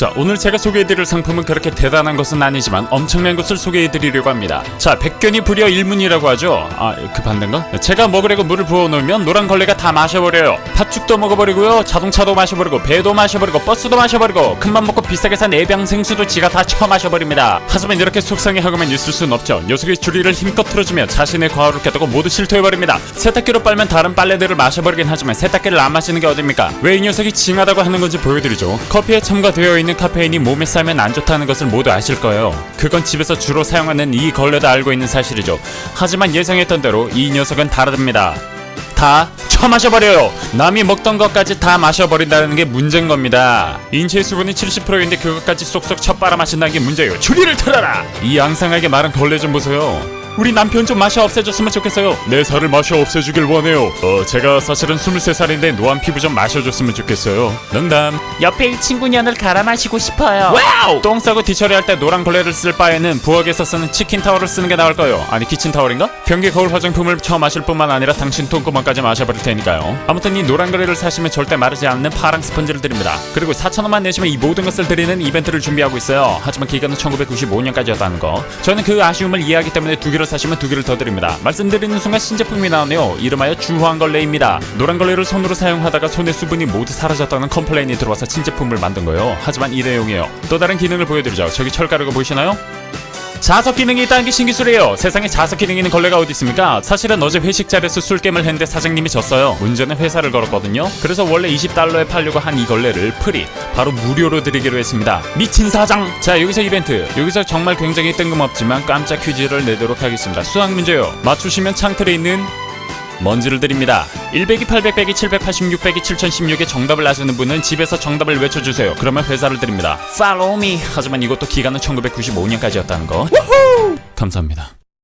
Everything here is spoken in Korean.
자, 오늘 제가 소개해드릴 상품은 그렇게 대단한 것은 아니지만 엄청난 것을 소개해드리려고 합니다. 자, 백견이 불여 일문이라고 하죠. 아, 그 반대인가? 제가 먹으려고 물을 부어놓으면 노란 걸레가 다 마셔버려요. 팥죽도 먹어버리고요, 자동차도 마셔버리고, 배도 마셔버리고, 버스도 마셔버리고, 큰맘 먹고 비싸게 산 애병 생수도 지가 다 처 마셔버립니다. 하지만 이렇게 속상해하고만 있을 순 없죠. 녀석의 줄이를 힘껏 틀어주며 자신의 과오를 깨닫고 모두 실토해버립니다. 세탁기로 빨면 다른 빨래들을 마셔버리긴 하지만 세탁기를 안 마시는 게 어딥니까? 왜 이 녀석이 징하다고 하는 건지 보여드리죠. 커피에 첨가되어 있는 카페인이 몸에 쌓이면 안 좋다는 것을 모두 아실 거예요. 그건 집에서 주로 사용하는 이 걸레도 알고 있는 사실이죠. 하지만 예상했던 대로 이 녀석은 다릅니다. 다 처마셔버려요. 남이 먹던 것까지 다 마셔버린다는 게 문제인 겁니다. 인체의 수분이 70%인데 그것까지 쏙쏙 쳐 빨아마신다는 게 문제예요. 추리를 틀어라. 이 앙상하게 말은 걸레 좀 보세요. 우리 남편 좀 마셔 없애줬으면 좋겠어요. 내 살을 마셔 없애주길 원해요. 어, 제가 사실은 23살인데 노안 피부 좀 마셔줬으면 좋겠어요. 농담. 옆에 이 친구 년을 갈아 마시고 싶어요. 와우! 똥 싸고 뒤처리할 때 노란 걸레를 쓸 바에는 부엌에서 쓰는 치킨 타월을 쓰는 게 나을 거예요. 아니 키친 타월인가? 변기 거울 화장품을 처음 마실 뿐만 아니라 당신 똥구멍까지 마셔버릴 테니까요. 아무튼 이 노란 걸레를 사시면 절대 마르지 않는 파랑 스펀지를 드립니다. 그리고 4,000원만 내시면 이 모든 것을 드리는 이벤트를 준비하고 있어요. 하지만 기간은 1995년까지였다는 거. 저는 그 아쉬움을 이해하기 때문에 두 개를 사시면 두 개를 더 드립니다. 말씀드리는 순간 신제품이 나오네요. 이름하여 주황걸레입니다. 노란 걸레를 손으로 사용하다가 손의 수분이 모두 사라졌다는 컴플레인이 들어와서 신제품을 만든 거예요. 하지만 이 내용이에요. 또 다른 기능을 보여드리죠. 저기 철가루가 보이시나요? 자석 기능이 있다는 게 신기술이에요. 세상에 자석 기능 있는 걸레가 어디 있습니까? 사실은 어제 회식 자리에서 술게임을 했는데 사장님이 졌어요. 문제는 회사를 걸었거든요. 그래서 원래 20달러에 팔려고 한 이 걸레를 프리 바로 무료로 드리기로 했습니다. 미친 사장. 자 여기서 이벤트. 여기서 정말 굉장히 뜬금없지만 깜짝 퀴즈를 내도록 하겠습니다. 수학 문제요. 맞추시면 창틀에 있는 먼지를 드립니다. 100이 800, 100이 780, 600이 7016의 정답을 아시는 분은 집에서 정답을 외쳐주세요. 그러면 회사를 드립니다. Follow me. 하지만 이것도 기간은 1995년까지였다는 거. 감사합니다.